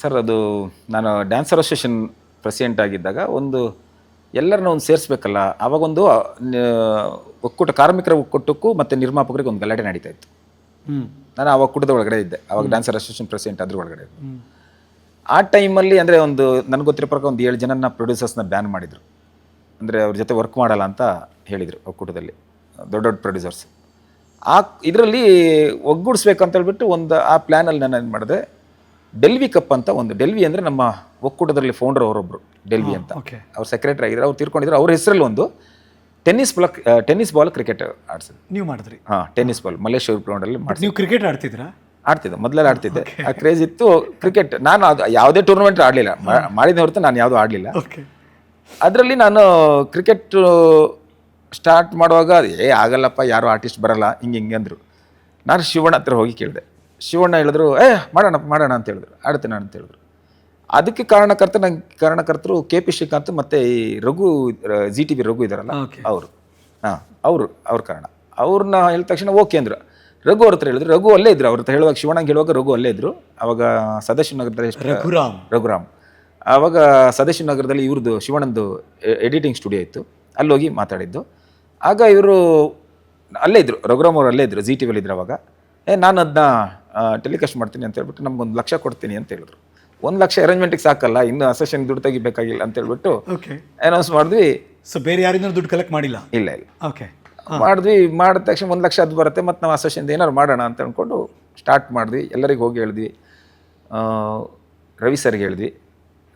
Sir ಅದು ನಾನು dancer association president ಆಗಿದ್ದಾಗ ಒಂದು ಎಲ್ಲರನ್ನ ಒಂದು ಸೇರಿಸ್ಬೇಕಲ್ಲ ಆವಾಗೊಂದು ಒಕ್ಕೂಟ ಕಾರ್ಮಿಕರ ಒಕ್ಕೂಟಕ್ಕೂ ಮತ್ತು ನಿರ್ಮಾಪಕರಿಗೆ ಒಂದು ಗಲಾಟೆ ನಡೀತಾ ಇತ್ತು. ನಾನು ಆ ಒಕ್ಕೂಟದ ಒಳಗಡೆ ಇದ್ದೆ ಆವಾಗ ಡ್ಯಾನ್ಸರ್ ಅಸೋಸಿಯೇಷನ್ ಪ್ರೆಸಿಡೆಂಟ್ ಅದ್ರ ಒಳಗಡೆ ಇದ್ದೆ. ಆ ಟೈಮಲ್ಲಿ ಅಂದರೆ ಒಂದು ನನಗೆ ಗೊತ್ತಿರೋ ಪ್ರಕಾರ ಒಂದು ಏಳು ಜನನ ಪ್ರೊಡ್ಯೂಸರ್ಸ್ನ ಬ್ಯಾನ್ ಮಾಡಿದರು. ಅಂದರೆ ಅವ್ರ ಜೊತೆ ವರ್ಕ್ ಮಾಡಲ್ಲ ಅಂತ ಹೇಳಿದರು ಒಕ್ಕೂಟದಲ್ಲಿ ದೊಡ್ಡ ದೊಡ್ಡ ಪ್ರೊಡ್ಯೂಸರ್ಸ್. ಆ ಇದರಲ್ಲಿ ಒಗ್ಗೂಡಿಸ್ಬೇಕಂತ ಹೇಳ್ಬಿಟ್ಟು ಒಂದು ಆ ಪ್ಲ್ಯಾನಲ್ಲಿ ನಾನು ಏನು ಮಾಡಿದೆ ಡೆಲ್ವಿ ಕಪ್ ಅಂತ ಒಂದು ಡೆಲ್ವಿ ಅಂದರೆ ನಮ್ಮ ಒಕ್ಕೂಟದಲ್ಲಿ ಫೌಂಡರ್ ಅವರೊಬ್ಬರು ಡೆಲ್ವಿ ಅಂತ. ಓಕೆ ಅವ್ರು ಸೆಕ್ರೆಟರಿ ಆಗಿದ್ರು ಅವ್ರು ತೀರ್ಕೊಂಡಿದ್ರು ಅವ್ರ ಹೆಸರಲ್ಲಿ ಒಂದು tennis ball tennis ball cricket ಆಡ್ಸಿದ್ರು. ನೀವು ಮಾಡಿದ್ರಿ? ಹಾಂ ಟೆನ್ನಿಸ್ ಬಾಲ್ ಮಲ್ಲೇಶ್ವರ ಗ್ರೌಂಡಲ್ಲಿ ಮಾಡಿ ನೀವು ಕ್ರಿಕೆಟ್ ಆಡ್ತಿದ್ರಾ? ಆಡ್ತಿದ್ದೆ ಮೊದಲೆಲ್ಲ ಆಡ್ತಿದ್ದೆ. ಆ ಕ್ರೇಜ್ ಇತ್ತು ಕ್ರಿಕೆಟ್ ನಾನು ಅದು ಯಾವುದೇ ಟೂರ್ನಮೆಂಟ್ ಆಡಲಿಲ್ಲ. ಮಾಡಿದ ಹೊರತು ನಾನು ಯಾವುದೂ ಆಡಲಿಲ್ಲ. ಓಕೆ ಅದರಲ್ಲಿ ನಾನು ಕ್ರಿಕೆಟ್ ಸ್ಟಾರ್ಟ್ ಮಾಡುವಾಗ ಏ ಆಗಲ್ಲಪ್ಪ ಯಾರು ಆರ್ಟಿಸ್ಟ್ ಬರಲ್ಲ ಹಿಂಗೆ ಹಿಂಗೆ ಅಂದರು. ನಾನು ಶಿವಣ್ಣ ಹತ್ರ ಹೋಗಿ ಕೇಳಿದೆ. ಶಿವಣ್ಣ ಹೇಳಿದ್ರು ಏ ಮಾಡೋಣ ಮಾಡೋಣ ಅಂತ ಹೇಳಿದ್ರು ಆಡ್ತೇನೆ ಅಂತ ಹೇಳಿದ್ರು. ಅದಕ್ಕೆ ಕಾರಣಕರ್ತ ನಂಗೆ ಕಾರಣಕರ್ತರು ಕೆ ಪಿ ಶ್ರೀಕಾಂತ್ ಮತ್ತು ಈ Raghu G T B Raghu ಇದ್ದಾರಲ್ಲ ಅವರು. ಹಾಂ ಅವರು ಅವ್ರ ಕಾರಣ. ಅವ್ರನ್ನ ಹೇಳಿದ ತಕ್ಷಣ ಓಕೆ ಅಂದರು. ರಘು ಅವ್ರ ಹತ್ರ ಹೇಳಿದ್ರು ರಘು ಅಲ್ಲೇ ಇದ್ರು ಅವ್ರ ಹತ್ರ ಹೇಳುವಾಗ ಶಿವಣ್ಣಂಗೆ ಹೇಳುವಾಗ ರಘು ಅಲ್ಲೇ ಇದ್ರು. ಅವಾಗ ಸದಾಶಿವನಗರದಲ್ಲಿ ಎಷ್ಟು ರಘುರಾಮ್. ರಘುರಾಮ್. ಆವಾಗ ಸದಾಶಿವನಗರದಲ್ಲಿ ಇವ್ರದ್ದು ಶಿವಣ್ಣಂದು ಎಡಿಟಿಂಗ್ ಸ್ಟುಡಿಯೋ ಇತ್ತು ಅಲ್ಲಿ ಹೋಗಿ ಮಾತಾಡಿದ್ದು. ಆಗ ಇವರು ಅಲ್ಲೇ ಇದ್ರು ರಘುರಾಮ್ ಅವರು ಅಲ್ಲೇ ಇದ್ರು ಜಿ ಟಿ ವಿಲಿ ಇದ್ರು ಅವಾಗ. ಏ ನಾನು ಅದನ್ನ ಟೆಲಿಕಾಸ್ಟ್ ಮಾಡ್ತೀನಿ ಅಂತ ಹೇಳ್ಬಿಟ್ಟು ನಮ್ಗೊಂದು ಲಕ್ಷ ಕೊಡ್ತೀನಿ ಅಂತ ಹೇಳಿದ್ರು. ಒಂದು ಲಕ್ಷ ಅರೇಂಜ್ಮೆಂಟಿಗೆ ಸಾಕಲ್ಲ ಇನ್ನು ಅಸೆಷನ್ ದುಡ್ಡು ತೆಗಿಬೇಕಾಗಿಲ್ಲ ಅಂತ ಹೇಳ್ಬಿಟ್ಟು ಓಕೆ ಅನೌನ್ಸ್ ಮಾಡಿದ್ವಿ. ಸೊ ಬೇರೆ ಯಾರಿಂದ ದುಡ್ಡು ಕಲೆಕ್ಟ್ ಮಾಡಿಲ್ಲ? ಇಲ್ಲ ಇಲ್ಲ. ಓಕೆ ಮಾಡಿದ್ವಿ ಮಾಡಿದ ತಕ್ಷಣ ಒಂದು ಲಕ್ಷ ಅದು ಬರುತ್ತೆ ಮತ್ತು ನಾವು ಅಸೋಸಿಯೇಷನ್ ಏನಾದ್ರು ಮಾಡೋಣ ಅಂತ ಅಂದ್ಕೊಂಡು ಸ್ಟಾರ್ಟ್ ಮಾಡಿದ್ವಿ. ಎಲ್ಲರಿಗೂ ಹೋಗಿ ಹೇಳಿದ್ವಿ. ರವಿ ಸರ್ಗೆ ಹೇಳಿದ್ವಿ.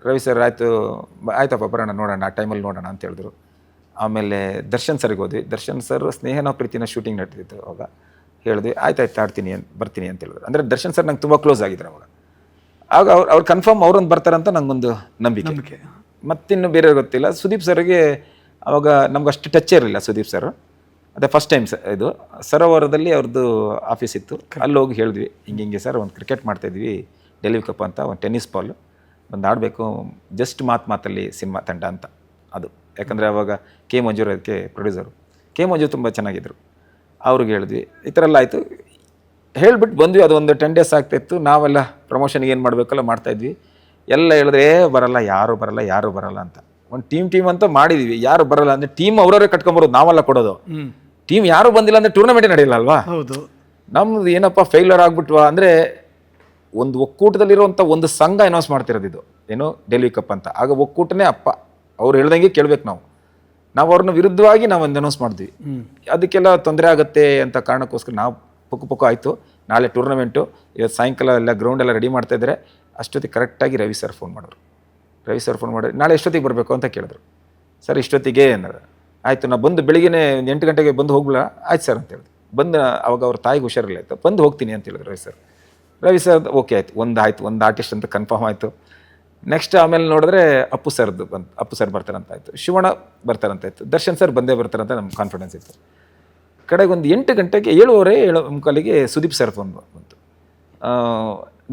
ರವಿ ಸರ್ ಆಯಿತು ಆಯ್ತಪ್ಪ ಬರೋಣ ನೋಡೋಣ ಆ ಟೈಮಲ್ಲಿ ನೋಡೋಣ ಅಂತ ಹೇಳಿದ್ರು. ಆಮೇಲೆ ದರ್ಶನ್ ಸರ್ಗೆ ಹೋದ್ವಿ. ದರ್ಶನ್ ಸರ್ ಸ್ನೇಹನ ಪ್ರೀತಿನ ಶೂಟಿಂಗ್ ನಡೆದಿತ್ತು ಅವಾಗ. ಹೇಳಿದ್ವಿ ಆಯ್ತು ಆಡ್ತೀನಿ ಅಂತ ಬರ್ತೀನಿ ಅಂತ ಹೇಳಿದ್ರು. ಅಂದರೆ ದರ್ಶನ್ ಸರ್ ನಂಗೆ ತುಂಬ ಕ್ಲೋಸ್ ಆಗಿದ್ರು ಅವಾಗ. ಆಗ ಅವ್ರು ಅವ್ರು ಕನ್ಫರ್ಮ್ ಅವ್ರೊಂದು ಬರ್ತಾರಂತ ನಂಗೊಂದು ನಂಬಿಕೆ. ನಂಬಿಕೆ. ಮತ್ತಿನ್ನು ಬೇರೆ ಗೊತ್ತಿಲ್ಲ. ಸುದೀಪ್ ಸರ್ಗೆ ಅವಾಗ ನಮ್ಗೆ ಅಷ್ಟು ಟಚ್ ಇರಲಿಲ್ಲ ಸುದೀಪ್ ಸರ್. ಅದೇ ಫಸ್ಟ್ ಟೈಮ್ ಸ ಇದು. ಸರೋವರದಲ್ಲಿ ಅವ್ರದ್ದು ಆಫೀಸ್ ಇತ್ತು. ಅಲ್ಲಿ ಹೋಗಿ ಹೇಳಿದ್ವಿ ಹಿಂಗೆ ಹಿಂಗೆ ಸರ್ ಒಂದು ಕ್ರಿಕೆಟ್ ಮಾಡ್ತಾಯಿದ್ವಿ ಡೆಲಿವ್ ಕಪ್ ಅಂತ ಒಂದು ಟೆನ್ನಿಸ್ ಬಾಲ್ ಒಂದು ಆಡಬೇಕು ಜಸ್ಟ್ ಮಾತು ಮಾತಲ್ಲಿ ಸಿನಿಮಾ ತಂಡ ಅಂತ. ಅದು. ಯಾಕಂದರೆ ಅವಾಗ ಕೆ ಮಂಜೂರ್ ಅದಕ್ಕೆ ಪ್ರೊಡ್ಯೂಸರು ಕೆ ಮಂಜು ತುಂಬ ಚೆನ್ನಾಗಿದ್ದರು ಅವ್ರಿಗೆ ಹೇಳಿದ್ವಿ. ಈ ಥರ ಎಲ್ಲ ಆಯಿತು. ಹೇಳಿಬಿಟ್ಟು ಬಂದ್ವಿ. ಅದು ಒಂದು ಟೆನ್ ಡೇಸ್ ಆಗ್ತಿತ್ತು. ನಾವೆಲ್ಲ ಪ್ರಮೋಷನ್ಗೆ ಏನು ಮಾಡಬೇಕಲ್ಲ ಮಾಡ್ತಾಯಿದ್ವಿ ಎಲ್ಲ ಹೇಳಿದ್ರೆ "ಏ, ಬರಲ್ಲ ಯಾರು ಬರಲ್ಲ ಯಾರು ಬರಲ್ಲ ಅಂತ. ಒಂದು ಟೀಮ್ ಟೀಮ್ ಅಂತ ಮಾಡಿದ್ವಿ. ಯಾರು ಬರಲ್ಲ ಅಂದರೆ ಟೀಮ್ ಅವರವರೇ ಕಟ್ಕೊಂಬರೋದು ನಾವೆಲ್ಲ ಕೊಡೋದು. ಟೀಮ್ ಯಾರು ಬಂದಿಲ್ಲ ಅಂದರೆ ಟೂರ್ನಮೆಂಟೇ ನಡೆಯಲ್ಲ ಅಲ್ವಾ? ಹೌದು. ನಮ್ದು ಏನಪ್ಪ ಫೇಲ್ಯೂರ್ ಆಗಿಬಿಟ್ವ ಅಂದರೆ ಒಂದು ಒಕ್ಕೂಟದಲ್ಲಿರುವಂಥ ಒಂದು ಸಂಘ ಅನೌನ್ಸ್ ಮಾಡ್ತಿರೋದು ಇದು. ಏನು ಡೆಲ್ಲಿ ಕಪ್ ಅಂತ. ಆಗ ಒಕ್ಕೂಟನೇ ಅಪ್ಪ. ಅವ್ರು ಹೇಳ್ದಂಗೆ ಕೇಳ್ಬೇಕು ನಾವು. ನಾವು ಅವ್ರನ್ನ ವಿರುದ್ಧವಾಗಿ ನಾವು ಒಂದು ಅನೌನ್ಸ್ ಮಾಡಿದ್ವಿ. ಹ್ಮ್. ಅದಕ್ಕೆಲ್ಲ ತೊಂದರೆ ಆಗುತ್ತೆ ಅಂತ ಕಾರಣಕ್ಕೋಸ್ಕರ ನಾವು ಪುಕ್ಕು ಪುಕ್ಕು ಆಯಿತು. ನಾಳೆ ಟೂರ್ನಮೆಂಟು ಇವತ್ತು ಸಾಯಂಕಾಲ ಎಲ್ಲ ಗ್ರೌಂಡ್ ಎಲ್ಲ ರೆಡಿ ಮಾಡ್ತಾ ಇದ್ದಾರೆ. ಅಷ್ಟೊತ್ತಿಗೆ ಕರೆಕ್ಟಾಗಿ ರವಿ ಸರ್ ಫೋನ್ ಮಾಡೋರು ರವಿ ಸರ್ ಫೋನ್ ಮಾಡಿ ನಾಳೆ ಎಷ್ಟೊತ್ತಿಗೆ ಬರಬೇಕು ಅಂತ ಕೇಳಿದ್ರು. ಸರ್ ಇಷ್ಟೊತ್ತಿಗೆ ಅನ್ನೋದು ಆಯಿತು ನಾ ಬಂದು ಬೆಳಿಗ್ಗೆ ಎಂಟು ಗಂಟೆಗೆ ಬಂದು ಹೋಗ್ಲಾ? ಆಯ್ತು ಸರ್ ಅಂತ ಹೇಳಿದ್ರು ಬಂದು ಅವಾಗ ಅವ್ರ ತಾಯಿಗೆ ಹುಷಾರಿಲ್ಲ ಆಯಿತು. ಬಂದು ಹೋಗ್ತೀನಿ ಅಂತ ಹೇಳಿದ್ರು Ravi sir Ravi sir okay ಆಯ್ತು. ಒಂದು ಆಯಿತು. ಒಂದು ಆರ್ಟಿಸ್ಟ್ ಅಂತ ಕನ್ಫರ್ಮ್ ಆಯಿತು. ನೆಕ್ಸ್ಟ್ ಆಮೇಲೆ ನೋಡಿದ್ರೆ ಅಪ್ಪು ಸರ್ದು ಬಂತು ಅಪ್ಪು ಸರ್ ಬರ್ತಾರಂತ ಆಯಿತು ಶಿವಣ್ಣ ಬರ್ತಾರಂತ ಆಯಿತು ದರ್ಶನ್ ಸರ್ ಬಂದೇ ಬರ್ತಾರಂತ ನಮ್ಮ ಕಾನ್ಫಿಡೆನ್ಸ್ ಇತ್ತು. ಕಡೆಗೆ ಒಂದು ಎಂಟು ಗಂಟೆಗೆ ಏಳುವರೆ ಏಳು ಮುಕ್ಕಾಲಿಗೆ ಸುದೀಪ್ ಸರ್ ಫೋನ್ ಬಂತು.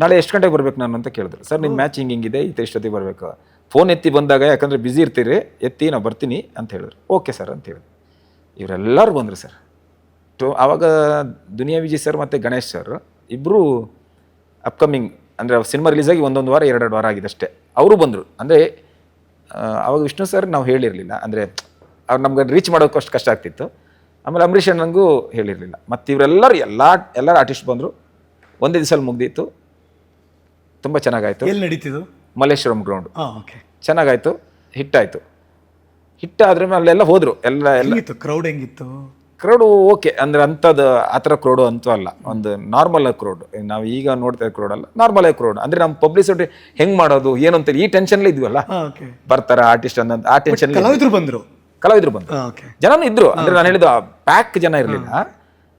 ನಾಳೆ ಎಷ್ಟು ಗಂಟೆಗೆ ಬರಬೇಕು ನಾನು ಅಂತ ಕೇಳಿದ್ರು. ಸರ್ ನಿಮ್ಮ ಮ್ಯಾಚ್ ಹಿಂಗೆ ಹಿಂಗಿದೆ ಈ ಎಷ್ಟೊತ್ತಿಗೆ ಬರಬೇಕು? ಫೋನ್ ಎತ್ತಿ ಬಂದಾಗ, ಯಾಕಂದರೆ ಬ್ಯುಸಿ ಇರ್ತೀರಿ, ಎತ್ತಿ ನಾವು ಬರ್ತೀನಿ, ಅಂತ ಹೇಳಿದ್ರು. ಓಕೆ ಸರ್ ಅಂತ ಹೇಳಿದ್ರು. ಇವರೆಲ್ಲರೂ ಬಂದರು ಸರ್ ಟು ಆವಾಗ ದುನಿಯಾ ವಿಜಯ್ ಸರ್ ಮತ್ತು ಗಣೇಶ್ ಸರ್ ಇಬ್ಬರು ಅಪ್ಕಮಿಂಗ್ ಅಂದರೆ ಸಿನಿಮಾ ರಿಲೀಸ್ ಆಗಿ ಒಂದೊಂದು ವಾರ ಎರಡೆರಡು ವಾರ ಆಗಿದೆ ಅಷ್ಟೇ. ಅವರು ಬಂದರು. ಅಂದರೆ ಅವಾಗ ವಿಷ್ಣು ಸರ್ ನಾವು ಹೇಳಿರಲಿಲ್ಲ. ಅಂದರೆ ಅವ್ರು ನಮ್ಗೆ ರೀಚ್ ಮಾಡೋಕೆ ಅಷ್ಟು ಕಷ್ಟ ಆಗ್ತಿತ್ತು. ಆಮೇಲೆ ಅಂಬರೀಷ್ ಅಣ್ಣಂಗೂ ಹೇಳಿರಲಿಲ್ಲ. ಮತ್ತು ಇವರೆಲ್ಲರೂ ಎಲ್ಲ ಎಲ್ಲರೂ ಆರ್ಟಿಸ್ಟ್ ಬಂದರು. ಒಂದೇ ದಿವಸಲ್ಲಿ ಮುಗ್ದಿತ್ತು ತುಂಬ ಚೆನ್ನಾಗಾಯಿತು. ಎಲ್ಲಿ ನಡೀತಿದ್ದು? Malleshwaram ground okay. ಚೆನ್ನಾಗಾಯಿತು. ಹಿಟ್ಟಾಯಿತು ಹಿಟ್ಟಾದ್ರೆ ಅಲ್ಲೆಲ್ಲ ಹೋದರು. ಎಲ್ಲ ಎಲ್ಲ ಕ್ರೌಡ್ ಹೆಂಗಿತ್ತು? ಕ್ರೌಡು ಓಕೆ ಅಂದರೆ ಅಂಥದ್ದು ಆ ಥರ ಕ್ರೌಡು ಅಂತೂ ಅಲ್ಲ. ಒಂದು ನಾರ್ಮಲ್ ಕ್ರೌಡ್. ನಾವು ಈಗ ನೋಡ್ತಾ ಇರೋ ಕ್ರೌಡ್ ಅಲ್ಲ ನಾರ್ಮಲ್ ಆಗಿ ಕ್ರೌಡ್. ಅಂದರೆ ನಮ್ಮ ಪಬ್ಲಿಸಿಟಿ ಹೆಂಗೆ ಮಾಡೋದು ಏನು ಅಂತ ಈ ಟೆನ್ಷನ್ಲೇ ಇದ್ವಲ್ಲ? ಬರ್ತಾರೆ ಆರ್ಟಿಸ್ಟ್ ಅನ್ನೋ ಆ ಟೆನ್ಷನ್ ಕಲಾವಿದ್ರು ಬಂದರು? ಕಲಾವಿದ್ರು ಬಂದರು. ಜನನು ಇದ್ರು. ಅಂದರೆ ನಾನು ಹೇಳಿದ್ದು ಪ್ಯಾಕ್ ಜನ ಇರಲಿಲ್ಲ.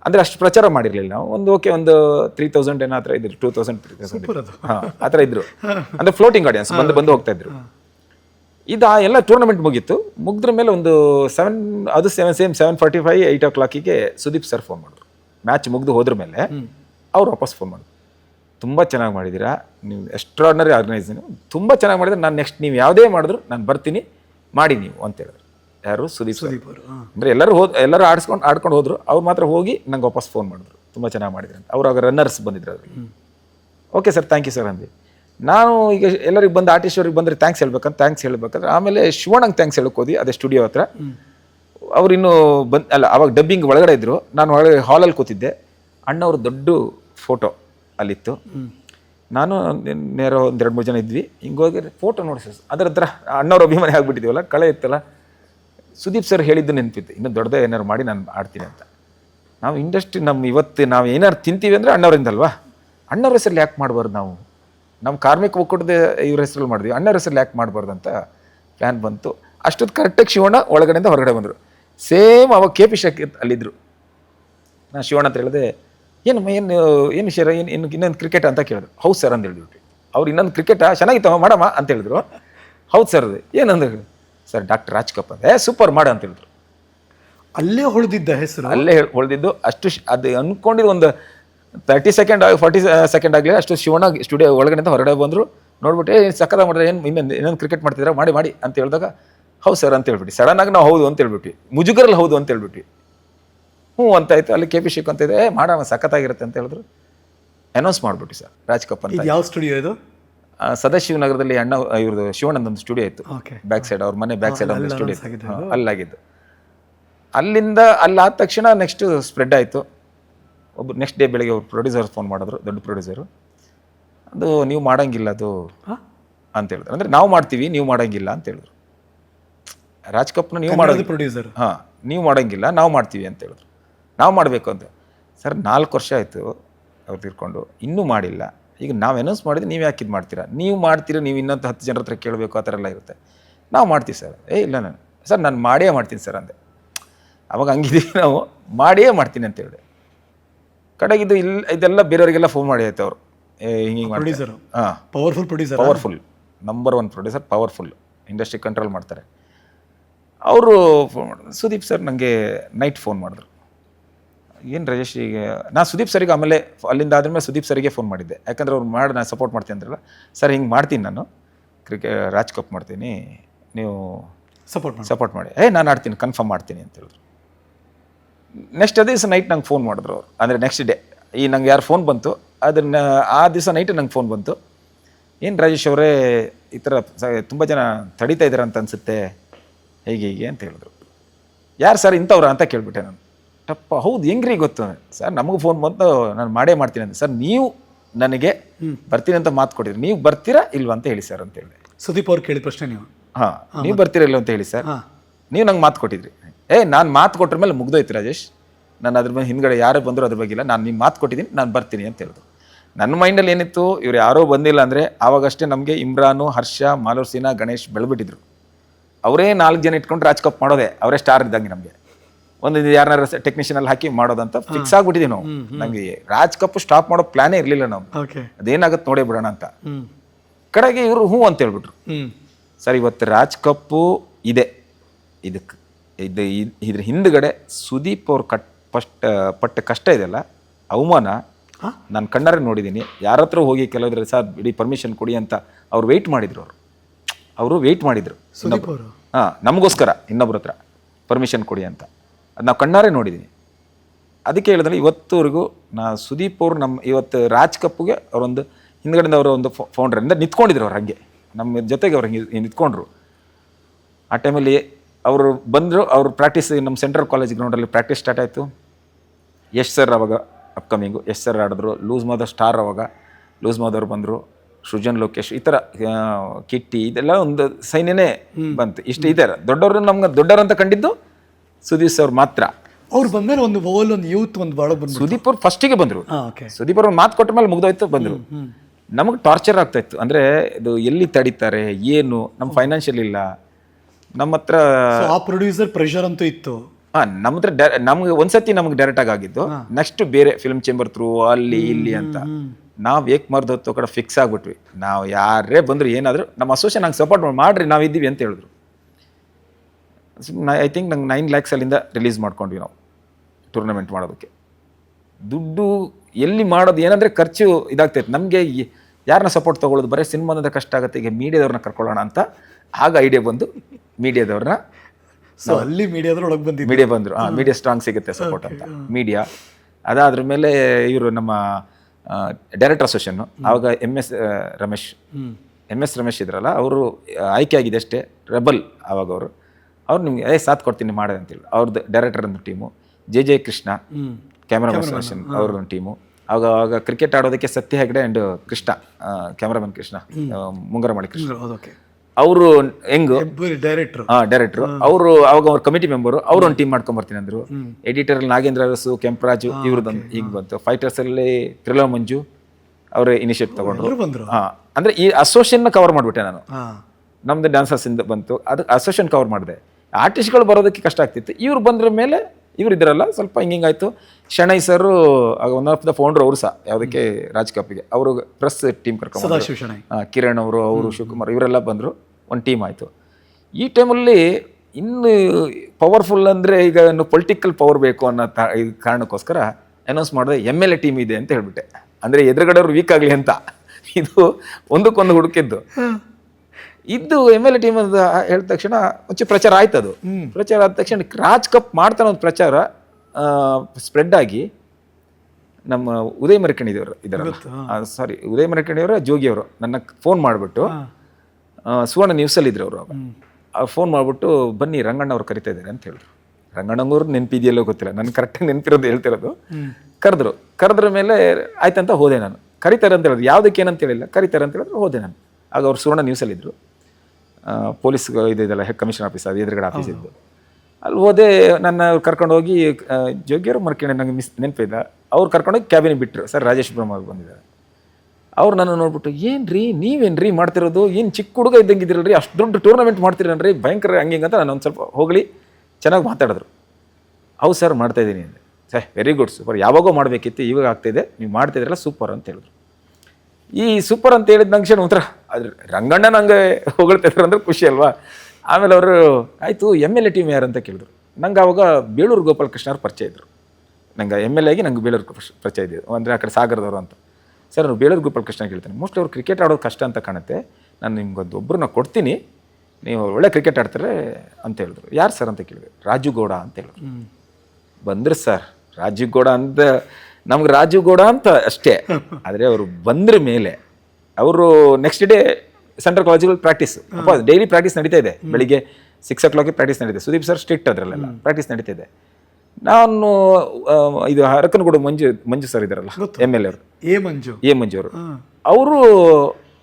ಅಂದರೆ ಅಷ್ಟು ಪ್ರಚಾರ ಮಾಡಿರಲಿಲ್ಲ ನಾವು. ಒಂದು ಓಕೆ ಒಂದು ತ್ರೀ ತೌಸಂಡ್ ಏನೋ ಆ ಥರ ಇದ್ರು. ಟೂ ತೌಸಂಡ್ ತ್ರೀ ತೌಸಂಡ್ ಹಾಂ ಆ ಥರ ಇದ್ರು. ಅಂದರೆ ಫ್ಲೋಟಿಂಗ್ ಆಡಿಯನ್ಸ್ ಬಂದು ಬಂದು ಹೋಗ್ತಾ ಇದ್ರು. ಇದು ಆ ಎಲ್ಲ ಟೂರ್ನಮೆಂಟ್ ಮುಗೀತು. ಮುಗಿದ್ರ ಮೇಲೆ ಒಂದು ಸೆವೆನ್ ಅದು seven same seven forty five eight ಓ ಕ್ಲಾಕಿಗೆ ಸುದೀಪ್ ಸರ್ ಫೋನ್ ಮಾಡಿದ್ರು. ಮ್ಯಾಚ್ ಮುಗಿದು ಹೋದ್ರ ಮೇಲೆ ಅವ್ರು ವಾಪಸ್ ಫೋನ್ ಮಾಡಿದ್ರು. ತುಂಬ ಚೆನ್ನಾಗಿ ಮಾಡಿದ್ದೀರಾ ನೀವು ಎಕ್ಸ್ಟ್ರಾರ್ನರಿ ಆರ್ಗನೈಸೇಷನ್ ತುಂಬ ಚೆನ್ನಾಗಿ ಮಾಡಿದ್ರೆ ನಾನು ನೆಕ್ಸ್ಟ್ ನೀವು ಯಾವುದೇ ಮಾಡಿದ್ರು ನಾನು ಬರ್ತೀನಿ ಮಾಡಿ ನೀವು ಅಂತ ಹೇಳಿದ್ರು. ಯಾರು? ಸುದೀಪ್ ಸುದೀಪ್ ಅವರು ಅಂದರೆ ಎಲ್ಲರೂ ಹೋದ್ ಎಲ್ಲರೂ ಆಡಿಸ್ಕೊಂಡು ಆಡ್ಕೊಂಡು ಹೋದ್ರು. ಅವ್ರು ಮಾತ್ರ ಹೋಗಿ ನಂಗೆ ವಾಪಸ್ ಫೋನ್ ಮಾಡಿದ್ರು. ತುಂಬ ಚೆನ್ನಾಗಿ ಮಾಡಿದ್ರು ಅಂತ ಅವ್ರು ಆಗ ರನ್ನರ್ಸ್ ಬಂದಿದ್ರು ಅದ್ರಲ್ಲಿ. Okay sir thank you sir ಅಂದ್ವಿ. ನಾನು ಈಗ ಎಲ್ಲರಿಗೆ ಬಂದು ಆರ್ಟಿಸ್ಟ್ ಅವ್ರಿಗೆ ಬಂದರೆ ಥ್ಯಾಂಕ್ಸ್ ಹೇಳ್ಬೇಕಂತ ಥ್ಯಾಂಕ್ಸ್ ಹೇಳ್ಬೇಕಂದ್ರೆ ಆಮೇಲೆ ಶಿವಣಂಗೆ ಥ್ಯಾಂಕ್ಸ್ ಹೇಳಕ್ ಹೋದಿ ಅದೇ ಸ್ಟುಡಿಯೋ ಹತ್ರ. ಅವ್ರು ಇನ್ನೂ ಬಂದ್ ಅಲ್ಲ ಅವಾಗ ಡಬ್ಬಿಂಗ್ ಒಳಗಡೆ ಇದ್ದರು ನಾನು ಒಳಗಡೆ ಹಾಲಲ್ಲಿ ಕೂತಿದ್ದೆ. ಅಣ್ಣವ್ರ ದೊಡ್ಡ ಫೋಟೋ ಅಲ್ಲಿತ್ತು. ನಾನು ನೇರ ಒಂದು ಎರಡು ಮೂರು ಜನ ಇದ್ವಿ. ಹಿಂಗೋಗಿ ಫೋಟೋ ನೋಡಿ ಸರ್. ಅದರ ಹತ್ರ ಅಣ್ಣವ್ರ ಅಭಿಮಾನಿ ಆಗಿಬಿಟ್ಟಿದ್ದೀವಲ್ಲ ಕಳೆ ಇತ್ತಲ್ಲ. ಸುದೀಪ್ ಸರ್ ಹೇಳಿದ್ದು ನೆನಪಿತ್ತು. ಇನ್ನೂ ದೊಡ್ಡದೇ ಏನಾರು ಮಾಡಿ ನಾನು ಆಡ್ತೀನಿ ಅಂತ. ನಾವು ಇಂಡಸ್ಟ್ರಿ ನಮ್ಮ ಇವತ್ತು ನಾವು ಏನಾರು ತಿಂತೀವಿ ಅಂದರೆ ಅಣ್ಣವರಿಂದಲ್ವಾ? ಅಣ್ಣವ್ರ ಹೆಸರಲ್ಲಿ ಯಾಕೆ ಮಾಡಬಾರ್ದು ನಾವು? ನಮ್ಮ ಕಾರ್ಮಿಕ ಒಕ್ಕೂಟದ ಇವ್ರ ಹೆಸರಲ್ಲಿ ಮಾಡಿದ್ವಿ. ಅಣ್ಣರ ಹೆಸರಲ್ಲಿ ಯಾಕೆ ಮಾಡಬಾರ್ದು ಅಂತ ಪ್ಲ್ಯಾನ್ ಬಂತು. ಅಷ್ಟೊತ್ತು ಕರೆಕ್ಟಾಗಿ ಶಿವಣ್ಣ ಒಳಗಡೆಯಿಂದ ಹೊರಗಡೆ ಬಂದರು. ಸೇಮ್ ಅವಾಗ ಕೆ ಪಿ ಶಕ್ತಿ ಅಲ್ಲಿದ್ದರು ನಾನು ಶಿವಣ್ಣ ಅಂತ ಹೇಳಿದೆ ಏನು ಏನು ಏನು ಶರ ಏನು ಇನ್ನು ಇನ್ನೊಂದು ಕ್ರಿಕೆಟ್ ಅಂತ ಕೇಳಿದ್ರು. ಹೌದು ಸರ್ ಅಂತ ಹೇಳಿಬಿಟ್ಟು ಅವ್ರು ಇನ್ನೊಂದು ಕ್ರಿಕೆಟಾ ಚೆನ್ನಾಗಿತ್ತಮ್ಮ ಮಾಡಮ್ಮ ಅಂತ ಹೇಳಿದ್ರು. ಹೌದು ಸರ್ ಅದು. ಏನಂದ್ರೆ sir doctor Raj cup super ಮಾಡ ಅಂತ ಹೇಳಿದ್ರು. ಅಲ್ಲೇ ಹೊಳೆದಿದ್ದ ಹೆಸರು? ಅಲ್ಲೇ ಹೊಳೆದಿದ್ದು. ಅಷ್ಟು ಶ್- ಅದು ಅಂದ್ಕೊಂಡಿದ್ದು ಒಂದು ತರ್ಟಿ ಸೆಕೆಂಡ್ ಫಾರ್ಟಿ ಸೆಕೆಂಡ್ ಆಗಲಿ ಅಷ್ಟು ಶಿವಣ್ಣ ಸ್ಟುಡಿಯೋ ಒಳಗಡೆಯಿಂದ ಹೊರಗಡೆ ಬಂದರು. ನೋಡ್ಬಿಟ್ಟು ಏನು ಸಕ್ಕದ ಮಾಡಿದ್ರೆ ಏನು ಇನ್ನೊಂದು ಇನ್ನೊಂದು ಕ್ರಿಕೆಟ್ ಮಾಡ್ತಿದ್ರೆ ಮಾಡಿ ಮಾಡಿ ಅಂತ ಹೇಳಿದಾಗ ಹೌದು ಸರ್ ಅಂತ ಹೇಳ್ಬಿಟ್ಟು ಸಡನ್ ಆಗಿ ನಾವು ಹೌದು ಅಂತ ಹೇಳ್ಬಿಟ್ವಿ. ಮುಜುಗರಲ್ಲಿ ಹೌದು ಅಂತ ಹೇಳ್ಬಿಟ್ವಿ. ಹ್ಞೂ ಅಂತ ಆಯಿತು. ಅಲ್ಲಿ ಕೆ ಪಿ ಶಿಕ್ ಅಂತ ಇದೆ. ಮಾಡೋಣ ಸಖತ್ತಾಗಿರುತ್ತೆ ಅಂತ ಹೇಳಿದ್ರು. ಅನೌನ್ಸ್ ಮಾಡಿಬಿಟ್ಟು ಸರ್ ರಾಜ್ ಕಪ್ ಅಂತ ಇದು ಯಾವ ಸ್ಟುಡಿಯೋ ಇದು? ಸದಾಶಿವನಗರದಲ್ಲಿ ಅಣ್ಣ ಇವ್ರದ್ದು ಶಿವಣ್ಣಂದೊಂದು ಸ್ಟುಡಿಯೋ ಇತ್ತು. ಬ್ಯಾಕ್ ಸೈಡ್ ಅವ್ರ ಮನೆ ಬ್ಯಾಕ್ ಸೈಡ್ ಒಂದು ಸ್ಟುಡಿಯೋ ಅಲ್ಲಾಗಿದ್ದು. ಅಲ್ಲಿಂದ ಅಲ್ಲಿ ಆದ ತಕ್ಷಣ ನೆಕ್ಸ್ಟ್ ಸ್ಪ್ರೆಡ್ ಆಯಿತು. ಒಬ್ಬರು ನೆಕ್ಸ್ಟ್ ಡೇ ಬೆಳಗ್ಗೆ ಅವ್ರು ಪ್ರೊಡ್ಯೂಸರ್ ಫೋನ್ ಮಾಡಿದ್ರು ದೊಡ್ಡ ಪ್ರೊಡ್ಯೂಸರು ಅದು ನೀವು ಮಾಡಂಗಿಲ್ಲ ಅದು ಹಾ? ಅಂತ ಹೇಳಿದ್ರು. ಅಂದರೆ ನಾವು ಮಾಡ್ತೀವಿ ನೀವು ಮಾಡಂಗಿಲ್ಲ ಅಂತ ಹೇಳಿದ್ರು. ರಾಜ್ ಕಪ್ನ ನೀವು ಮಾಡೋದು ಪ್ರೊಡ್ಯೂಸರ್ ಹಾಂ ನೀವು ಮಾಡಂಗಿಲ್ಲ ನಾವು ಮಾಡ್ತೀವಿ ಅಂತ ಹೇಳಿದ್ರು. ನಾವು ಮಾಡಬೇಕು ಅಂತ. ಸರ್ ನಾಲ್ಕು ವರ್ಷ ಆಯಿತು ಅವ್ರು ತಿರ್ಕೊಂಡು ಇನ್ನೂ ಮಾಡಿಲ್ಲ. ಈಗ ನಾವು ಅನೌನ್ಸ್ ಮಾಡಿದ್ರೆ ನೀವು ಯಾಕೆ ಇದು ಮಾಡ್ತೀರಾ? ನೀವು ಮಾಡ್ತೀರಾ ನೀವು ಇನ್ನೊಂದು ಹತ್ತು ಜನರ ಹತ್ರ ಕೇಳಬೇಕು ಆ ಥರ ಎಲ್ಲ ಇರುತ್ತೆ. ನಾವು ಮಾಡ್ತೀವಿ ಸರ್. ಏ ಇಲ್ಲ ನಾನು. ಸರ್ ನಾನು ಮಾಡೇ ಮಾಡ್ತೀನಿ ಸರ್ ಅಂದೆ. ಅವಾಗ ಹಂಗಿದ್ದೀವಿ ನಾವು. ಮಾಡಿಯೇ ಮಾಡ್ತೀನಿ ಅಂತ ಹೇಳಿದೆ. ಕಡೆಗೆ ಇದು ಇಲ್ಲ ಇದೆಲ್ಲ ಬೇರೆಯವರಿಗೆಲ್ಲ ಫೋನ್ ಮಾಡಿ ಆಯ್ತು ಅವರು. ಹಿಂಗೆ ಪ್ರೊಡ್ಯೂಸರ್ ಹಾಂ. Powerful producer powerful number one producer powerful industry control ಮಾಡ್ತಾರೆ. ಅವರು ಫೋನ್ ಮಾಡಿದ್ರು ಸುದೀಪ್ ಸರ್ ನನಗೆ ನೈಟ್ ಫೋನ್ ಮಾಡಿದ್ರು. ಏನು ರಾಜೇಶ್ ಈಗ ನಾ ಸುದೀಪ್ ಸರಿಗೆ ಆಮೇಲೆ ಅಲ್ಲಿಂದ ಆದ್ರೆ ಸುದೀಪ್ ಸರಿಗೆ ಫೋನ್ ಮಾಡಿದ್ದೆ. ಯಾಕಂದ್ರೆ ಅವ್ರು ಮಾಡಿ ನಾನು ಸಪೋರ್ಟ್ ಮಾಡ್ತೀನಿ ಅಂದ್ರಲ್ಲ. ಸರ್ ಹಿಂಗೆ ಮಾಡ್ತೀನಿ ನಾನು. ಕ್ರಿಕೆಟ್ ರಾಜ್ ಕಪ್ ಮಾಡ್ತೀನಿ. ನೀವು ಸಪೋರ್ಟ್ ಮಾಡಿ. ಸಪೋರ್ಟ್ ಮಾಡಿ. ಏ ನಾನು ಆಡ್ತೀನಿ ಕನ್ಫರ್ಮ್ ಮಾಡ್ತೀನಿ ಅಂತ ಹೇಳಿದ್ರು. ನೆಕ್ಸ್ಟ್ ಅದೇ ದಿವಸ ನೈಟ್ ನಂಗೆ ಫೋನ್ ಮಾಡಿದ್ರು ಅವರು. ಅಂದರೆ ನೆಕ್ಸ್ಟ್ ಡೇ ಈ ನಂಗೆ ಯಾರು ಫೋನ್ ಬಂತು ಅದನ್ನ ಆ ದಿವಸ ನೈಟ್ ನಂಗೆ ಫೋನ್ ಬಂತು. ಏನು ರಾಜೇಶ್ ಅವರೇ ಈ ಥರ ತುಂಬ ಜನ ತಡೀತಾ ಇದ್ದಾರೆ ಅಂತ ಅನಿಸುತ್ತೆ ಹೇಗೆ ಹೀಗೆ ಅಂತ ಹೇಳಿದ್ರು. ಯಾರು ಸರ್ ಇಂಥವ್ರ ಅಂತ ಕೇಳಿಬಿಟ್ಟೆ ನಾನು. ಟಪ್ಪ ಹೌದು ಹೆಂಗ್ರಿ ಗೊತ್ತು? ಸರ್ ನಮಗೆ ಫೋನ್ ಬಂತು ನಾನು ಮಾಡೇ ಮಾಡ್ತೀನಿ ಅಂತ ಸರ್ ನೀವು ನನಗೆ ಬರ್ತೀನಿ ಅಂತ ಮಾತು ಕೊಟ್ಟಿದ್ರಿ ನೀವು ಬರ್ತೀರಾ ಇಲ್ವಾ ಅಂತ ಹೇಳಿ ಸರ್ ಅಂತ ಹೇಳಿದೆ. ಸುದೀಪ್ ಅವ್ರು ಕೇಳಿದ ಪ್ರಶ್ನೆ ನೀವು. ಹಾಂ ನೀವು ಬರ್ತೀರಾ ಇಲ್ಲ ಅಂತ ಹೇಳಿ ಸರ್ ಹಾ. ನೀವು ನಂಗೆ ಮಾತು ಕೊಟ್ಟಿದ್ರಿ. ಏ ನಾನು ಮಾತು ಕೊಟ್ರ ಮೇಲೆ ಮುಗ್ದೋಯ್ತು ರಾಜೇಶ್. ನಾನು ಅದ್ರ ಮೇಲೆ ಹಿಂದ್ಗಡೆ ಯಾರೇ ಬಂದರೂ ಅದ್ರ ಬಗ್ಗೆ ಇಲ್ಲ ನಾನು ನಿಮ್ಮ ಮಾತು ಕೊಟ್ಟಿದ್ದೀನಿ ನಾನು ಬರ್ತೀನಿ ಅಂತ ಹೇಳಿದ್ರು ನನ್ನ ಮೈಂಡಲ್ಲಿ ಏನಿತ್ತು ಇವ್ರು ಯಾರೋ ಬಂದಿಲ್ಲ ಅಂದರೆ ಆವಾಗಷ್ಟೇ ನಮಗೆ ಇಮ್ರಾನು ಹರ್ಷ ಮಾಲೂರ್ಸಿನ ಗಣೇಶ್ ಬೆಳೆಬಿಟ್ಟಿದ್ರು. ಅವರೇ ನಾಲ್ಕು ಜನ ಇಟ್ಕೊಂಡು ರಾಜ್ಕಪ್ ಮಾಡೋದೆ ಅವರೇ ಸ್ಟಾರ್ ಇದ್ದಂಗೆ ನಮಗೆ. ಒಂದು ಯಾರನ್ನಾರ ಟೆಕ್ನಿಷಿಯನ್ ಹಾಕಿ ಮಾಡೋದಂತ ಫಿಕ್ಸ್ ಆಗ್ಬಿಟ್ಟಿದ್ದೀವಿ ನಾವು. ನಮಗೆ ರಾಜ್ ಕಪ್ ಸ್ಟಾಪ್ ಮಾಡೋ ಪ್ಲಾನೇ ಇರಲಿಲ್ಲ ನಾವು. ಓಕೆ ಅದೇನಾಗುತ್ತೆ ನೋಡೇ ಬಿಡೋಣ ಅಂತ. ಕಡೆಗೆ ಇವರು ಹ್ಞೂ ಅಂತ ಹೇಳ್ಬಿಟ್ರು. ಸರ್ ಇವತ್ತು ರಾಜ್ ಕಪ್ಪು ಇದೆ. ಇದಕ್ಕೆ ಇದು ಇದ್- ಇದ್ರ ಹಿಂದ್ಗಡೆ ಸುದೀಪ್ ಅವ್ರು ಕಟ್ ಫಸ್ಟ್ ಪಟ್ಟ ಕಷ್ಟ ಇದೆಯಲ್ಲ ಅವಮಾನ? ನಾನು ಕಣ್ಣಾರೆ ನೋಡಿದ್ದೀನಿ ಯಾರ ಹತ್ರ ಹೋಗಿ ಕೆಲವ್ರೆ ಸರ್ ಇಡೀ ಪರ್ಮಿಷನ್ ಕೊಡಿ ಅಂತ ಅವ್ರು ವೆಯ್ಟ್ ಮಾಡಿದ್ರು ಅವರು. ಅವರು ವೆಯ್ಟ್ ಮಾಡಿದ್ರು. ಸುದೀಪ್ ಅವರು? ಹಾಂ ನಮಗೋಸ್ಕರ ಇನ್ನೊಬ್ರ ಹತ್ರ ಪರ್ಮಿಷನ್ ಕೊಡಿ ಅಂತ. ಅದು ನಾವು ಕಣ್ಣಾರೆ ನೋಡಿದ್ದೀನಿ ಅದಕ್ಕೆ ಹೇಳಿದ್ರೆ ಇವತ್ತುವರೆಗೂ ನಾ ಸುದೀಪ್ ಅವರು ನಮ್ಮ ಇವತ್ತು ರಾಜ್ ಕಪ್ಗೆ ಅವರೊಂದು ಹಿಂದ್ಗಡೆಯಿಂದ ಅವರ ಒಂದು ಫೌಂಡ್ರಿಂದ ನಿಂತ್ಕೊಂಡಿದ್ರು ಅವ್ರು ಹಾಗೆ. ನಮ್ಮ ಜೊತೆಗೆ ಅವ್ರು ಹಿಂಗೆ ನಿಂತ್ಕೊಂಡ್ರು. ಆ ಟೈಮಲ್ಲಿ ಅವರು ಬಂದರು ಅವ್ರು ಪ್ರಾಕ್ಟೀಸ್ ನಮ್ಮ ಸೆಂಟ್ರಲ್ ಕಾಲೇಜ್ ಗ್ರೌಂಡಲ್ಲಿ ಪ್ರಾಕ್ಟೀಸ್ ಸ್ಟಾರ್ಟ್ ಆಯಿತು. ಯಶ್ ಸರ್ ಅವಾಗ ಅಪ್ಕಮಿಂಗು ಯಶ್ ಸರ್ ಆಡಿದ್ರು ಲೂಸ್ ಮಾದರ್ ಸ್ಟಾರ್ ಅವಾಗ ಲೂಸ್ ಮೋದವ್ರು ಬಂದರು ಸೃಜನ್ ಲೋಕೇಶ್ ಈ ಥರ ಕಿಟ್ಟಿ ಇದೆಲ್ಲ ಒಂದು ಸೈನ್ಯನೇ ಬಂತು. ಇಷ್ಟು ಇದ್ದಾರೆ. ದೊಡ್ಡವರು ನಮ್ಗೆ ದೊಡ್ಡವರು ಅಂತ ಕಂಡಿದ್ದು ಸುದೀಪ್ ಸರ್ ಮಾತ್ರ. ಅವ್ರು ಬಂದ್ಮೇಲೆ ಒಂದು ಓಲ್ ಒಂದು ಯೂತ್ ಒಂದು ಬಾಳ ಬಂದ್ರು ಸುದೀಪ್ ಅವ್ರು ಫಸ್ಟಿಗೆ ಬಂದರು. ಓಕೆ ಸುದೀಪ್ ಅವ್ರು ಮಾತು ಕೊಟ್ಟ ಮೇಲೆ ಮುಗ್ದೋಯ್ತು ಬಂದರು. ನಮಗೆ ಟಾರ್ಚರ್ ಆಗ್ತಾಯಿತ್ತು ಅಂದರೆ ಇದು ಎಲ್ಲಿ ತಡೀತಾರೆ ಏನು ನಮ್ಮ ಫೈನಾನ್ಷಿಯಲ್ ಇಲ್ಲ. ನಮ್ಮ ಹತ್ರ ಆ ಪ್ರೊಡ್ಯೂಸರ್ ಪ್ರೆಷರ್ ಅಂತೂ ಇತ್ತು. ಹಾ ನಮ್ಮ ಹತ್ರ ನಮ್ಗೆ ಒಂದ್ಸತಿ ನಮ್ಗೆ ಡೈರೆಕ್ಟ್ ಆಗಿ ಆಗಿದ್ದು ನೆಕ್ಸ್ಟ್ ಬೇರೆ ಫಿಲ್ಮ್ ಚೇಂಬರ್ ಥ್ರೂ ಅಲ್ಲಿ ಇಲ್ಲಿ ಅಂತ. ನಾವು ಏಕ್ ಮರ್ದು ಹೊತ್ತು ಕಡೆ ಫಿಕ್ಸ್ ಆಗ್ಬಿಟ್ವಿ. ನಾವು ಯಾರೇ ಬಂದ್ರು ಏನಾದರೂ ನಮ್ಮ ಅಸೋಸಿಯೇಷನ್ ನಂಗೆ ಸಪೋರ್ಟ್ ಮಾಡ್ರಿ ನಾವು ಇದ್ದೀವಿ ಅಂತ ಹೇಳಿದ್ರು. ಐ ಥಿಂಕ್ ನಂಗೆ ನೈನ್ ಲ್ಯಾಕ್ಸ್ ಅಲ್ಲಿಂದ ರಿಲೀಸ್ ಮಾಡ್ಕೊಂಡ್ವಿ ನಾವು ಟೂರ್ನಮೆಂಟ್ ಮಾಡೋದಕ್ಕೆ. ದುಡ್ಡು ಎಲ್ಲಿ ಮಾಡೋದು ಏನಂದರೆ ಖರ್ಚು ಇದಾಗ್ತೈತೆ ನಮಗೆ ಯಾರನ್ನ ಸಪೋರ್ಟ್ ತಗೊಳ್ಳೋದು ಬರೀ ಸಿನಿಮಾದ ಕಷ್ಟ ಆಗುತ್ತೆ ಈಗ ಮೀಡಿಯಾದವ್ರನ್ನ ಕರ್ಕೊಳ್ಳೋಣ ಅಂತ ಆಗ ಐಡಿಯಾ ಬಂದು ಮೀಡಿಯಾದವ್ರನ್ನ ಸೊ ಅಲ್ಲಿ ಮೀಡಿಯಾದ್ರೊಳಗೆ ಬಂದಿದ್ದು? ಮೀಡಿಯಾ ಬಂದರು. ಹಾಂ ಮೀಡಿಯಾ ಸ್ಟ್ರಾಂಗ್ ಸಿಗುತ್ತೆ ಸಪೋರ್ಟ್ ಅಂತ. ಮೀಡಿಯಾ. ಅದಾದ್ರ ಮೇಲೆ ಇವರು ನಮ್ಮ ಡೈರೆಕ್ಟರ್ ಅಸೋಸಿಯೇಷನ್ನು ಆವಾಗ M S Ramesh. M S Ramesh ಇದ್ರಲ್ಲ ಅವರು ಆಯ್ಕೆ ಆಗಿದೆ ಅಷ್ಟೇ. ರೆಬಲ್ ಆವಾಗ ಅವರು. ಅವ್ರು ನಿಮ್ಗೆ ಅದೇ ಸಾಥ್ ಕೊಡ್ತೀನಿ ಮಾಡಿ ಅಂತೇಳಿ ಅವ್ರದ್ದು ಡೈರೆಕ್ಟರ್ ಒಂದು team J J Krishna cameraman ಅವ್ರ ಒಂದು ಟೀಮು ಆವಾಗ ಆವಾಗ ಕ್ರಿಕೆಟ್ ಆಡೋದಕ್ಕೆ ಸತ್ಯ ಹೆಗ್ಡೆ ಆ್ಯಂಡ್ ಕೃಷ್ಣ ಕ್ಯಾಮ್ರಾಮನ್ ಕೃಷ್ಣ ಮುಂಗರಮಾಡಿ ಕೃಷ್ಣ. ಓಕೆ ಅವರು ಹೆಂಗು? ಡೈರೆಕ್ಟರ್ ಹಾ ಡೈರೆಕ್ಟರ್ ಅವರು ಅವಾಗ ಅವ್ರ ಕಮಿಟಿ ಮೆಂಬರ್ ಅವ್ರು ಒಂದು ಟೀಮ್ ಮಾಡ್ಕೊಂಡ್ ಬರ್ತೀನಿ ಅಂದ್ರು. ಎಡಿಟರ್ ನಾಗೇಂದ್ರ ಅರಸು ಕೆಂಪರಾಜು ಇವ್ರದ್ದು ಈಗ ಬಂತು. ಫೈಟರ್ಸ್ ಅಲ್ಲಿ ತ್ರಿಲೋ ಮಂಜು ಅವರೇ ಇನಿಷಿಯೇಟ್ ತಗೊಂಡ್ರು. ಬಂದ್ರು? ಹಾ. ಅಂದ್ರೆ ಈ ಅಸೋಸಿಯೇಷನ್ ಕವರ್ ಮಾಡ್ಬಿಟ್ಟೆ ನಾನು. ನಮ್ದು ಡ್ಯಾನ್ಸರ್ಸ್ ಇಂದ ಬಂತು. ಅದು ಅಸೋಸಿಯೇಷನ್ ಕವರ್ ಮಾಡಿದೆ. ಆರ್ಟಿಸ್ಟ್ಗಳು ಬರೋದಕ್ಕೆ ಕಷ್ಟ ಆಗ್ತಿತ್ತು. ಇವ್ರು ಬಂದ್ರ ಮೇಲೆ ಇವ್ರು ಇದ್ರಲ್ಲ ಸ್ವಲ್ಪ ಹಿಂಗಿಂಗಾಯ್ತು Shenoy sir one of the founder ಅವರು ಸಹ ಯಾವುದಕ್ಕೆ ರಾಜ್ ಕಪ್ಪಿಗೆ ಅವರು ಪ್ರೆಸ್ ಟೀಮ್ ಕರ್ಕೊಂಡು ಕಿರಣ್ ಅವರು ಅವರು ಶಿವಕುಮಾರ್ ಇವರೆಲ್ಲ ಬಂದರು. ಒಂದು ಟೀಮ್ ಆಯಿತು. ಈ ಟೈಮಲ್ಲಿ ಇನ್ನು ಪವರ್ಫುಲ್ ಅಂದರೆ ಈಗ ಇನ್ನು ಪೊಲಿಟಿಕಲ್ ಪವರ್ ಬೇಕು ಅನ್ನೋ ತ ಈ ಕಾರಣಕ್ಕೋಸ್ಕರ ಅನೌನ್ಸ್ ಮಾಡಿದೆ ಎಂ ಎಲ್ ಎ ಟೀಮ್ ಇದೆ ಅಂತ ಹೇಳ್ಬಿಟ್ಟೆ. ಅಂದರೆ ಎದುರುಗಡೆಯವ್ರು ವೀಕ್ ಆಗಲಿ ಅಂತ. ಇದು ಒಂದಕ್ಕೊಂದು ಹುಡುಕಿದ್ದು. ಇದ್ದು ಎಂ ಎಲ್ ಎ ಟೀಮ್ ಅಂತ ಹೇಳಿದ ತಕ್ಷಣ ಮುಂಚೆ ಪ್ರಚಾರ ಆಯ್ತು ಅದು. ಪ್ರಚಾರ ಆದ ತಕ್ಷಣ ರಾಜ್ ಕಪ್ ಮಾಡ್ತಾನೆ ಒಂದು ಪ್ರಚಾರ ಸ್ಪ್ರೆಡ್ ಆಗಿ ನಮ್ಮ ಉದಯ ಮರಕಣಿದವರು ಇದರ ಸಾರಿ ಉದಯ ಮರಕಣಿಯವರು ಜೋಗಿಯವರು ನನ್ನ ಫೋನ್ ಮಾಡಿಬಿಟ್ಟು ಸುವರ್ಣ ನ್ಯೂಸಲ್ಲಿ ಇದ್ರು ಅವರು ಫೋನ್ ಮಾಡಿಬಿಟ್ಟು ಬನ್ನಿ ರಂಗಣ್ಣ ಅವ್ರು ಕರಿತಾ ಇದ್ದಾರೆ ಅಂತ ಹೇಳಿದ್ರು. ರಂಗಣ್ಣಂಗೂರು ನೆನಪಿದೆಯಲ್ಲೋ ಗೊತ್ತಿಲ್ಲ. ನಾನು ಕರೆಕ್ಟಾಗಿ ನೆನಪಿರೋದು ಹೇಳ್ತಿರೋದು. ಕರೆದ್ರು. ಕರೆದ್ರ ಮೇಲೆ ಆಯ್ತಂತ ಹೋದೆ ನಾನು. ಕರಿತಾರೆ ಅಂತ ಹೇಳಿದ್ರು. ಯಾವುದಕ್ಕೆ ಏನಂತ ಹೇಳಿಲ್ಲ. ಕರಿತಾರೆ ಅಂತ ಹೇಳಿದ್ರು ಹೋದೆ ನಾನು. ಆಗ ಅವ್ರು ಸುವರ್ಣ ನ್ಯೂಸಲ್ಲಿದ್ದರು ಪೊಲೀಸ್ ಇದು ಇದೆಲ್ಲ ಕಮಿಷನ್ ಆಫೀಸ್ ಅದು ಎದುರುಗಡೆ ಆಫೀಸ್ ಇದ್ದು. ಅಲ್ಲಿ ಹೋದೆ ನನ್ನ ಕರ್ಕೊಂಡು ಹೋಗಿ ಜೋಗಿಯವರು ಮರ್ಕೊಂಡು ನನಗೆ ಮಿಸ್ ನೆನಪಿಲ್ಲ. ಅವ್ರು ಕರ್ಕೊಂಡೋಗಿ ಕ್ಯಾಬಿನ್ ಬಿಟ್ಟರು ಸರ್ ರಾಜೇಶ್ ಬ್ರಹ್ಮ ಅವ್ರು ಬಂದಿದ್ದಾರೆ. ಅವ್ರು ನನ್ನ ನೋಡ್ಬಿಟ್ಟು, ಏನ್ರಿ, ನೀವೇನ್ರಿ ಮಾಡ್ತಿರೋದು? ಏನು ಚಿಕ್ಕ ಹುಡುಗ ಇದ್ದಂಗೆ ಇದ್ರಲ್ರಿ ಅಷ್ಟು ದೊಡ್ಡ ಟೂರ್ನಮೆಂಟ್ ಮಾಡ್ತೀರನ್ರಿ? ಭಯಂಕರ ಹಂಗೆ ಅಂತ ನಾನು ಒಂದು ಸ್ವಲ್ಪ ಹೋಗಲಿ. ಚೆನ್ನಾಗಿ ಮಾತಾಡಿದ್ರು. ಹೌದು ಸರ್, ಮಾಡ್ತಾ ಇದ್ದೀನಿ ಅಂದೆ. ಸರ್ ವೆರಿ ಗುಡ್ ಸೂಪರ್ ಯಾವಾಗೋ ಮಾಡಬೇಕಿತ್ತು, ಇವಾಗ ಆಗ್ತಿದೆ ನೀವು ಮಾಡ್ತಿದ್ರಲ್ಲ ಸೂಪರ್ ಅಂತ ಹೇಳಿದ್ರು. ಈ ಸೂಪರ್ ಅಂತ ಹೇಳಿದ ನಂಗೆ ಒಂಥರ, ಅದ್ರ ರಂಗಣ್ಣ ನಂಗೆ ಹೊಗಳ್ತಿದ್ರು ಅಂದ್ರೆ ಖುಷಿ ಅಲ್ವಾ? ಆಮೇಲೆ ಅವರು, ಆಯಿತು ಎಂ ಎಲ್ ಎ ಟೀಮ್ ಯಾರು ಅಂತ ಕೇಳಿದ್ರು. ನಂಗೆ ಅವಾಗ ಬೇಳೂರು ಗೋಪಾಲಕೃಷ್ಣ ಅವ್ರು ಪರಿಚಯ ಇದ್ದರು ನಂಗೆ ಎಂ ಎಲ್ ಎಗೆ ನಂಗೆ ಬೇಳೂರು ಪರಿಚಯ ಇದ್ದರು ಅಂದರೆ ಆ ಕಡೆ ಸಾಗರದವರು ಅಂತ. ಸರ್ ನಾನು ಬೇಳೂರು ಗೋಪಾಲ್ ಕೃಷ್ಣ ಕೇಳ್ತೀನಿ. ಮೋಸ್ಟ್ಲಿ ಅವ್ರು ಕ್ರಿಕೆಟ್ ಆಡೋದು ಕಷ್ಟ ಅಂತ ಕಾಣುತ್ತೆ. ನಾನು ನಿಮ್ಗೊಂದು ಒಬ್ಬರನ್ನ ಕೊಡ್ತೀನಿ. ನೀವು ಒಳ್ಳೆ ಕ್ರಿಕೆಟ್ ಆಡ್ತಾರೆ ಅಂತ ಹೇಳಿದ್ರು. ಯಾರು ಸರ್ ಅಂತ ಕೇಳಿದ್ರು ರಾಜು ಗೌಡ ಅಂತ ಹೇಳಿದ್ರು. ಬಂದ್ರು ಸರ್. ರಾಜು ಗೌಡ ಅಂತ ನಮ್ಗೆ ರಾಜು ಗೌಡ ಅಂತ ಅಷ್ಟೇ. ಆದರೆ ಅವರು ಬಂದ್ರ ಮೇಲೆ ಅವರು ನೆಕ್ಸ್ಟ್ ಡೇ ಸೆಂಟ್ರಲ್ ಕಾಲೇಜಲ್ಲಿ ಪ್ರಾಕ್ಟೀಸ್ ಡೈಲಿ ಪ್ರಾಕ್ಟೀಸ್ ನಡೀತಾ ಇದೆ. ಬೆಳಿಗ್ಗೆ ಸಿಕ್ಸ್ ಓ ಕ್ಲಾಕಿಗೆ ಪ್ರಾಕ್ಟೀಸ್ ನಡೀತಿದೆ ಸುದೀಪ್ ಸರ್ ಸ್ಟ್ರಿಕ್ಟ್ ಅದರಲ್ಲೆಲ್ಲ ಪ್ರಾಕ್ಟೀಸ್ ನಡೀತಿದೆ ಇದೆ. ನಾನು ಇದು ಹರಕನಗೂಡು ಮಂಜು ಮಂಜು ಸರ್ ಇದಾರಲ್ಲ ಎಂ ಎಲ್ ಎ ಅವರು. ಎ ಮಂಜು. ಎ ಮಂಜು ಅವರು. ಅವರು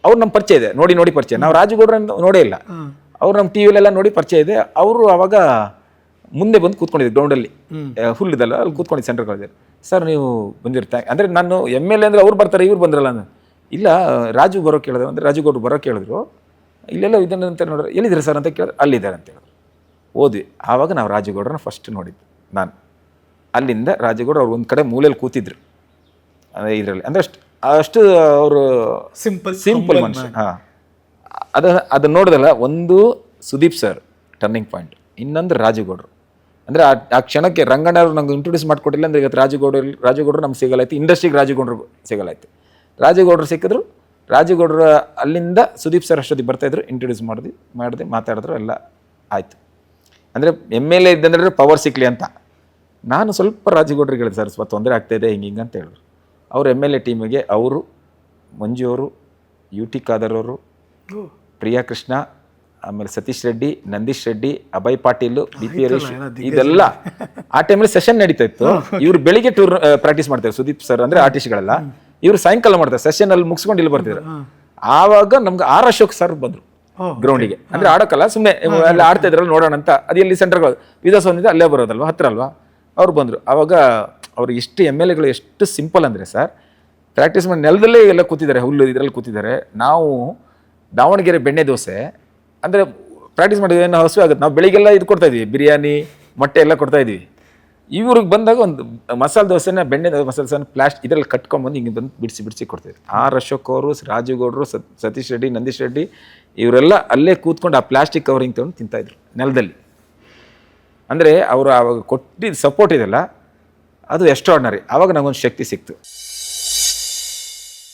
ಅವ್ರು ನಮ್ಮ ಪರಿಚಯ ಇದೆ ನೋಡಿ ನೋಡಿ ಪರಿಚಯ. ನಾವು ರಾಜಗೌಡ್ರನ್ನ ನೋಡೇ ಇಲ್ಲ. ಅವ್ರು ನಮ್ಮ ಟಿ ವಿಲೆಲ್ಲ ನೋಡಿ ಪರಿಚಯ ಇದೆ. ಅವರು ಅವಾಗ ಮುಂದೆ ಬಂದು ಕೂತ್ಕೊಂಡಿದ್ದೆ ಗ್ರೌಂಡಲ್ಲಿ ಹುಲ್ಲಿದಲ್ಲ ಅಲ್ಲಿ ಕೂತ್ಕೊಂಡಿದ್ದು ಸೆಂಟ್ರಲ್ ಕಾಲೇಜಲ್ಲಿ ಸರ್ ನೀವು ಬಂದಿರ್ತಾ ಅಂದರೆ ನಾನು ಎಂ ಎಲ್ ಎ ಅಂದರೆ ಅವ್ರು ಬರ್ತಾರೆ ಇವ್ರು ಬಂದ್ರಲ್ಲ ನಾನು ಇಲ್ಲ ರಾಜು ಬರೋ ಕೇಳಿದ್ರು ಅಂದರೆ ರಾಜುಗೌಡ್ರು ಬರೋ ಕೇಳಿದ್ರು. ಇಲ್ಲೆಲ್ಲ ಇದನ್ನ ಅಂತ ನೋಡ್ರೆ ಎಲ್ಲಿದ್ದಾರೆ ಸರ್ ಅಂತ ಕೇಳಿದ್ರು ಅಲ್ಲಿದ್ದಾರೆ ಅಂತ ಹೇಳಿದ್ರು. ಓದಿ ಆವಾಗ ನಾವು ರಾಜುಗೌಡ್ರನ್ನ ಫಸ್ಟ್ ನೋಡಿದ್ದು ನಾನು. ಅಲ್ಲಿಂದ ರಾಜೇಗೌಡ ಅವ್ರು ಒಂದು ಕಡೆ ಮೂಲೆಯಲ್ಲಿ ಕೂತಿದ್ರು. ಅಂದರೆ ಇದರಲ್ಲಿ. ಅಂದರೆ ಅಷ್ಟು ಅಷ್ಟು ಅವರು ಸಿಂಪಲ್ ಸಿಂಪಲ್ ಮನುಷ್ಯ. ಹಾಂ. ಅದು ಅದನ್ನ ನೋಡಿದಲ್ಲ ಒಂದು ಸುದೀಪ್ ಸರ್ ಟರ್ನಿಂಗ್ ಪಾಯಿಂಟ್ ಇನ್ನೊಂದು ರಾಜೇಗೌಡರು. ಅಂದರೆ ಆ ಆ ಕ್ಷಣಕ್ಕೆ ರಂಗಣ್ಣ ನಮ್ಗೆ ನಂಗೆ ಇಂಟ್ರೊಡ್ಯೂಸ್ ಮಾಡಿಕೊಟ್ಟಿಲ್ಲ ಅಂದರೆ ಇವತ್ತು ರಾಜೇಗೌಡರು ರಾಜೇಗೌಡರು ನಮ್ಗೆ ಸಿಗಲಾಯ್ತು. ಇಂಡಸ್ಟ್ರಿಗೆ ರಾಜೇಗೌಡರು ಸಿಗಲಾಯ್ತು. ರಾಜೇಗೌಡರು ಸಿಕ್ಕಿದ್ರು ರಾಜುಗೌಡರ ಅಲ್ಲಿಂದ ಸುದೀಪ್ ಸರ್ ಅಷ್ಟೊತ್ತಿಗೆ ಬರ್ತಾಯಿದ್ರು ಇಂಟ್ರೊಡ್ಯೂಸ್ ಮಾಡಿದ್ವಿ ಮಾಡಿದೆ ಮಾತಾಡಿದ್ರು ಎಲ್ಲ ಆಯಿತು. ಅಂದರೆ ಎಂ ಎಲ್ ಎ ಇದ್ದಂದ್ರೆ ಪವರ್ ಸಿಕ್ಕಲಿ ಅಂತ. ನಾನು ಸ್ವಲ್ಪ ರಾಜಗೌಡ್ರಿಗೆ ಹೇಳಿದೆ ಸರ್ ಸ್ವಲ್ಪ ತೊಂದರೆ ಆಗ್ತಾಯಿದೆ ಹಿಂಗೆ ಹಿಂಗೆ ಅಂತ ಹೇಳಿದ್ರು. ಅವ್ರು ಎಂ ಎಲ್ ಎ ಟೀಮಿಗೆ ಅವರು ಮಂಜು ಅವರು ಯು ಟಿ ಖಾದರ್ ಅವರು ಪ್ರಿಯಾ ಕೃಷ್ಣ ಆಮೇಲೆ ಸತೀಶ್ ರೆಡ್ಡಿ ನಂದೀಶ್ ರೆಡ್ಡಿ ಅಭಯ್ ಪಾಟೀಲ್ ಬಿ ಪಿ ಹರೀಶ್ ಇದೆಲ್ಲ ಆ ಟೈಮಲ್ಲಿ ಸೆಷನ್ ನಡೀತಾ ಇತ್ತು. ಇವ್ರು ಬೆಳಿಗ್ಗೆ ಟೂರ್ ಪ್ರಾಕ್ಟೀಸ್ ಮಾಡ್ತಾರೆ ಸುದೀಪ್ ಸರ್ ಅಂದ್ರೆ ಆರ್ಟಿಸ್ಟ್ಗಳೆಲ್ಲ ಇವರು ಸಾಯಂಕಾಲ ಮಾಡ್ತಾರೆ ಸೆಷನ್ ಅಲ್ಲಿ ಮುಗಿಸ್ಕೊಂಡು ಇಲ್ಲಿ ಬರ್ತಿದ್ರು. ಆವಾಗ ನಮ್ಗೆ ಆರ್ ಅಶೋಕ್ ಸರ್ ಬಂದರು ಗ್ರೌಂಡಿಗೆ ಅಂದರೆ ಆಡೋಕ್ಕಲ್ಲ ಸುಮ್ಮನೆ ಅಲ್ಲಿ ಆಡ್ತಾ ಇದ್ರಲ್ಲ ನೋಡೋಣ ಅಂತ ಅದು ಎಲ್ಲಿ ಸೆಂಟ್ರಲ್ ವಿಧಾಸ ಅಲ್ಲೇ ಬರೋದಲ್ವಾ ಹತ್ರ ಅಲ್ವಾ? ಅವ್ರು ಬಂದರು. ಆವಾಗ ಅವ್ರು ಎಷ್ಟು ಎಂ ಎಲ್ ಎಗಳು ಎಷ್ಟು ಸಿಂಪಲ್ ಅಂದರೆ ಸರ್ ಪ್ರಾಕ್ಟೀಸ್ ಮಾಡಿ ನೆಲದಲ್ಲೇ ಎಲ್ಲ ಕೂತಿದ್ದಾರೆ, ಹುಲ್ಲು ಇದರಲ್ಲಿ ಕೂತಿದ್ದಾರೆ. ನಾವು ದಾವಣಗೆರೆ ಬೆಣ್ಣೆ ದೋಸೆ, ಅಂದರೆ ಪ್ರಾಕ್ಟೀಸ್ ಮಾಡಿದ್ರೆ ಏನು ಹಸು ಆಗುತ್ತೆ. ನಾವು ಬೆಳಿಗ್ಗೆಲ್ಲ ಇದು ಕೊಡ್ತಾ ಇದೀವಿ, ಬಿರಿಯಾನಿ, ಮೊಟ್ಟೆ ಎಲ್ಲ ಕೊಡ್ತಾ ಇದೀವಿ. ಇವ್ರಿಗೆ ಬಂದಾಗ ಒಂದು ಮಸಾಲೆ ದೋಸೆನ, ಬೆಣ್ಣೆ ಮಸಾಲೆ ದೋಸೆನ ಪ್ಲಾಸ್ಟ್ ಇದರಲ್ಲಿ ಕಟ್ಕೊಂಬಂದು ಹಿಂಗೆ ಬಂದು ಬಿಡಿಸಿ ಬಿಡಿಸಿ ಕೊಡ್ತಾಯಿದ್ರು ಆರ್ ಅಶೋಕ್ ಅವರು ರಾಜುಗೌಡರು ಸತ್, ಸತೀಶ್ ರೆಡ್ಡಿ, ನಂದೀಶ್ ರೆಡ್ಡಿ, ಇವರೆಲ್ಲ ಅಲ್ಲೇ ಕೂತ್ಕೊಂಡು ಆ ಪ್ಲಾಸ್ಟಿಕ್ ಕವರಿಂಗ್ ತಗೊಂಡು ತಿಂತಾಯಿದ್ರು ನೆಲದಲ್ಲಿ. ಅಂದರೆ ಅವರು ಅವಾಗ ಕೊಟ್ಟಿದ್ದ ಸಪೋರ್ಟ್ ಇದೆಯಲ್ಲ ಅದು ಎಕ್ಸ್ಟ್ರಾರ್ಡ್ನರಿ ಆವಾಗ ನನಗೊಂದು ಶಕ್ತಿ ಸಿಕ್ತು.